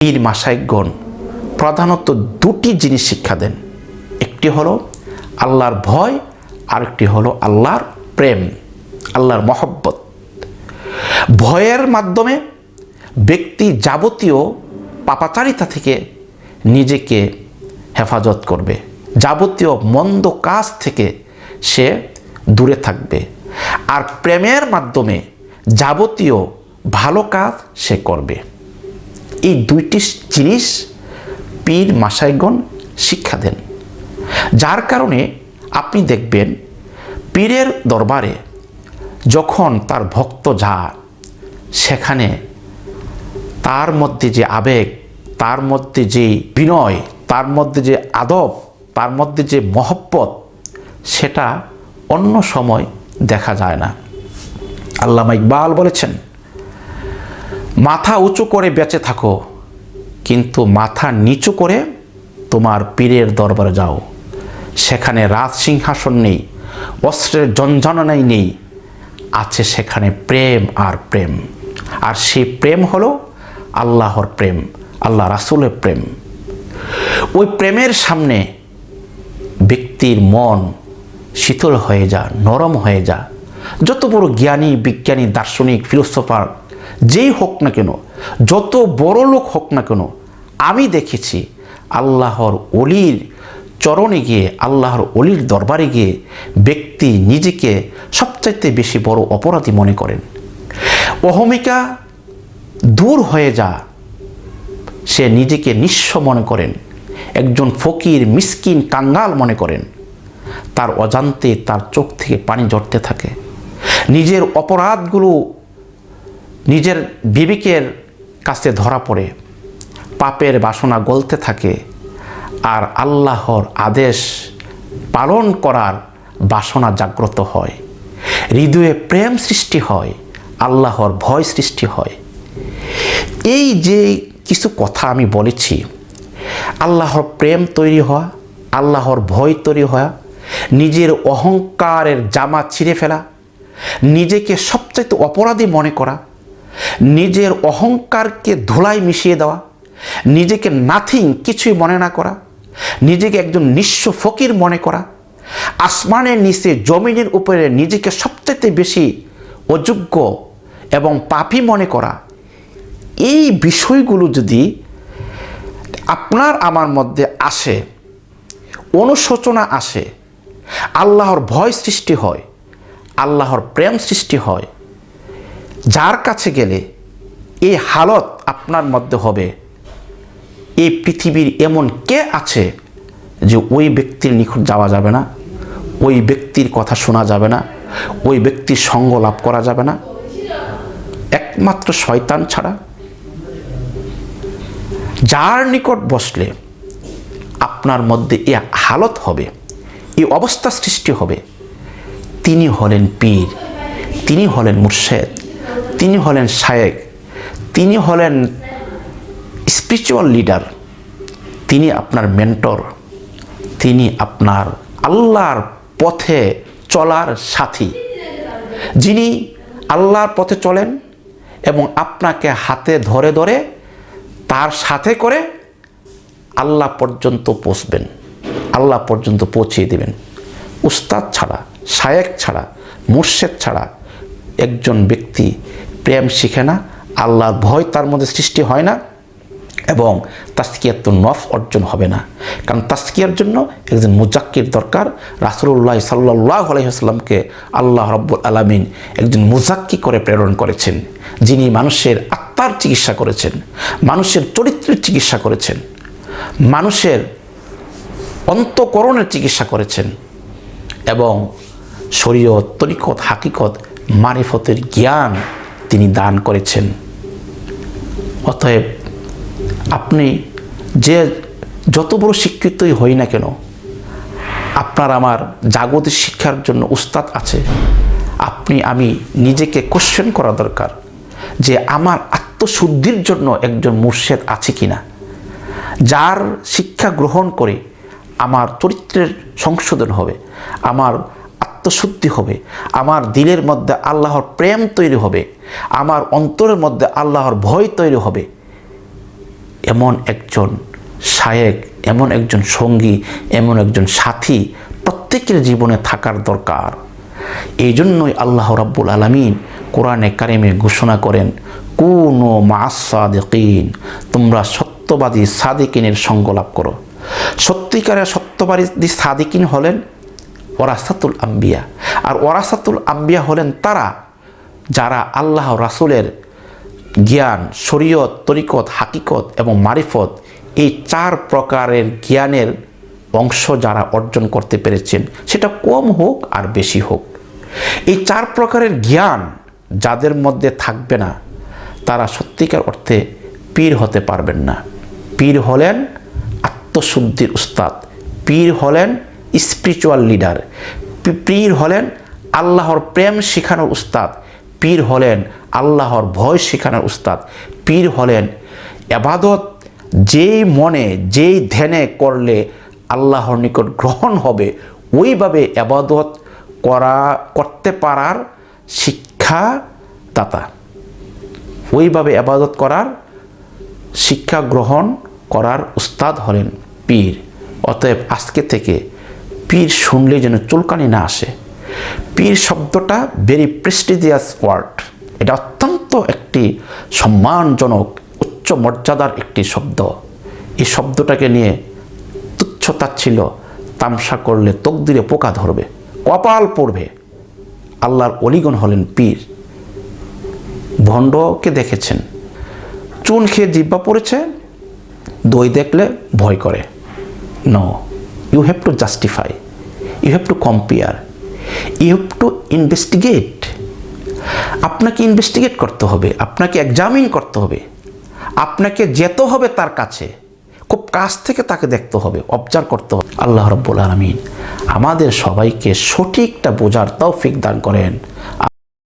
পীর মাসাইগণ প্রধানত দুটি জিনিস শিক্ষা দেন। একটি হলো আল্লাহর ভয়, আরেকটি হলো আল্লাহর প্রেম, আল্লাহর মহব্বত। ভয়ের মাধ্যমে ব্যক্তি যাবতীয় পাপাচারিতা থেকে নিজেকে হেফাজত করবে, যাবতীয় মন্দ কাজ থেকে সে দূরে থাকবে। আর প্রেমের মাধ্যমে যাবতীয় ভালো কাজ সে করবে। এই দুইটি জিনিস পীর মাসাইগণ শিক্ষা দেন। যার কারণে আপনি দেখবেন পীরের দরবারে যখন তার ভক্ত যা সেখানে তার মধ্যে যে আবেগ, তার মধ্যে যে বিনয়, তার মধ্যে যে আদব, তার মধ্যে যে মহব্বত, সেটা অন্য সময় দেখা যায় না। আল্লামা ইকবাল বলেছেন মাথা উঁচু করে বেঁচে থাকো, কিন্তু মাথা নিচু করে তোমার পীরের দরবারে যাও। সেখানে রাজ সিংহাসন নেই, অস্ত্রের জঞ্জনাই নেই, আছে সেখানে প্রেম আর প্রেম। আর সেই প্রেম হলো আল্লাহর প্রেম, আল্লাহ রাসুলের প্রেম। ওই প্রেমের সামনে ব্যক্তির মন শীতল হয়ে যা, নরম হয়ে যা। যত বড় জ্ঞানী, বিজ্ঞানী, দার্শনিক, ফিলোসফার যেই হোক না কেন, যত বড় লোক হোক না কেন, আমি দেখেছি আল্লাহর অলির চরণে গিয়ে, আল্লাহর অলির দরবারে গিয়ে ব্যক্তি নিজেকে সবচাইতে বেশি বড় অপরাধী মনে করেন। অহমিকা দূর হয়ে যা, সে নিজেকে নিঃস্ব মনে করেন। একজন ফকির মিসকিন কাঙ্গাল মনে করেন। তার অজান্তে তার চোখ থেকে পানি ঝরতে থাকে। নিজের অপরাধগুলো নিজের বিবেকের কাছে ধরা পড়ে, পাপের বাসনা গলতে থাকে আর আল্লাহর আদেশ পালন করার বাসনা জাগ্রত হয়। হৃদয়ে প্রেম সৃষ্টি হয়, আল্লাহর ভয় সৃষ্টি হয়। এই যে কিছু কথা আমি বলেছি, আল্লাহর প্রেম তৈরি হওয়া, আল্লাহর ভয় তৈরি হওয়া, নিজের অহংকারের জামা ছিঁড়ে ফেলা, নিজেকে সবচাইতে অপরাধী মনে করা নিজের অহংকারকে ধুলায় মিশিয়ে দেওয়া, নিজেকে নাথিং কিছুই মনে না করা, নিজেকে একজন নিঃস্ব ফকির মনে করা, আসমানের নিচে জমিনের উপরে নিজেকে সবচাইতে বেশি অযোগ্য এবং পাপী মনে করা, এই বিষয়গুলো যদি আপনার আমার মধ্যে আসে, অনুশোচনা আসে, আল্লাহর ভয় সৃষ্টি হয়, আল্লাহর প্রেম সৃষ্টি হয় যার কাছে গেলে এই হালত আপনার মধ্যে হবে। এই পৃথিবীর এমন কে আছে যে ওই ব্যক্তির নিকট যাওয়া যাবে না? ওই ব্যক্তির কথা শোনা যাবে না? ওই ব্যক্তির সঙ্গ লাভ করা যাবে না? একমাত্র শয়তান ছাড়া। যার নিকট বসলে আপনার মধ্যে এ হালত হবে এই অবস্থা সৃষ্টি হবে। তিনি হলেন পীর, তিনি হলেন মুর্শেদ। তিনি হলেন শায়েক, তিনি হলেন স্পিরিচুয়াল লিডার তিনি আপনার মেন্টর তিনি আপনার আল্লাহর পথে চলার সাথী। যিনি আল্লাহর পথে চলেন এবং আপনাকে হাতে ধরে ধরে তার সাথে করে আল্লাহ পর্যন্ত পৌঁছবেন, আল্লাহ পর্যন্ত পৌঁছিয়ে দেবেন। উস্তাদ ছাড়া, শায়েক ছাড়া, মুর্শেদ ছাড়া একজন ব্যক্তি প্রেম শিখে না, আল্লাহর ভয় তার মধ্যে সৃষ্টি হয় না এবং তাস্কিয়াত নফ অর্জন হবে না। কারণ তাস্কিয়ার জন্য একজন মুজাক্কির দরকার। রাসুল্লাহ সাল্লাহ আলহিহাস্লামকে আল্লাহ রব্বুল আলমিন একজন মুজাক্কি করে প্রেরণ করেছেন। যিনি মানুষের আত্মার চিকিৎসা করেছেন, মানুষের চরিত্রের চিকিৎসা করেছেন, মানুষের অন্তকরণের চিকিৎসা করেছেন এবং শরীয়ত, তরিকত, হাকিকত, মারিফতের জ্ঞান তিনি দান করেছেন। অতএব আপনি যে যত বড় শিক্ষিতই হই না কেন, আপনার আমার জাগতিক শিক্ষার জন্য উস্তাদ আছে। আপনি, আমি নিজেকে কোশ্চেন করা দরকার যে আমার আত্মশুদ্ধির জন্য একজন মুর্শেদ আছে কি না যার শিক্ষা গ্রহণ করে আমার চরিত্রের সংশোধন হবে, আমার আত্মশুদ্ধি হবে, আমার দিলের মধ্যে আল্লাহর প্রেম তৈরি হবে, আমার অন্তরের মধ্যে আল্লাহর ভয় তৈরি হবে। এমন একজন শায়েক, এমন একজন সঙ্গী, এমন একজন সাথী প্রত্যেকের জীবনে থাকার দরকার। এই জন্যই আল্লাহ রাব্বুল আলমিন কোরআনে কারিমে ঘোষণা করেন, কোন মাসাদিন তোমরা সত্যবাদী সাদিকিনের সঙ্গ লাভ করো। সত্যিকারের সত্যবাদী সাদিকিন হলেন ওরাসাতুল আম্বিয়া। আর ওরাসাতুল আম্বিয়া হলেন তারা যারা আল্লাহ রাসুলের জ্ঞান, শরীয়ত, তরিকত, হাকিকত এবং মারিফত এই চার প্রকারের জ্ঞানের অংশ যারা অর্জন করতে পেরেছেন, সেটা কম হোক আর বেশি হোক। এই চার প্রকারের জ্ঞান যাদের মধ্যে থাকবে না, তারা সত্যিকার অর্থে পীর হতে পারবেন না। পীর হলেন আত্মশুদ্ধির উস্তাদ। পীর হলেন স্পিরিচুয়াল লিডার পীর হলেন আল্লাহর প্রেম শেখানোর উস্তাদ। পীর হলেন আল্লাহর ভয় শেখানোর উস্তাদ। পীর হলেন এবাদত, যেই মনে, যেই ধ্যানে করলে আল্লাহর নিকট গ্রহণ হবে, ওইভাবে এবাদত করা, করতে পারার শিক্ষা শিক্ষাদাতা। ওইভাবে আবাদত করার শিক্ষা গ্রহণ করার উস্তাদ হলেন পীর। অতএব আজকে থেকে পীর শুনলে যেন চুলকানি না আসে। পীর শব্দটা ভেরি প্রেস্টিজিয়াস ওয়ার্ড এটা অত্যন্ত একটি সম্মানজনক, উচ্চ মর্যাদার একটি শব্দ। এই শব্দটাকে নিয়ে তুচ্ছ তাচ্ছিল তামসা করলে তকদিরে পোকা ধরবে, কপাল পড়বে। আল্লাহর অলিগণ হলেন পীর। ভণ্ডকে দেখেছেন, চুন খেয়ে জিব্বা পড়েছে, দই দেখলে ভয় করে। No you have to justify you have to compare you have to investigate আপনাকে ইনভেস্টিগেট করতে হবে, আপনাকে এক্সামিন করতে হবে, আপনাকে যেতে হবে তার কাছে, খুব কাছ থেকে তাকে দেখতে হবে অবজার্ভ করতে হবে। আল্লাহ রব্বুল আলমিন আমাদের সবাইকে সঠিকটা বোঝার তৌফিক দান করেন।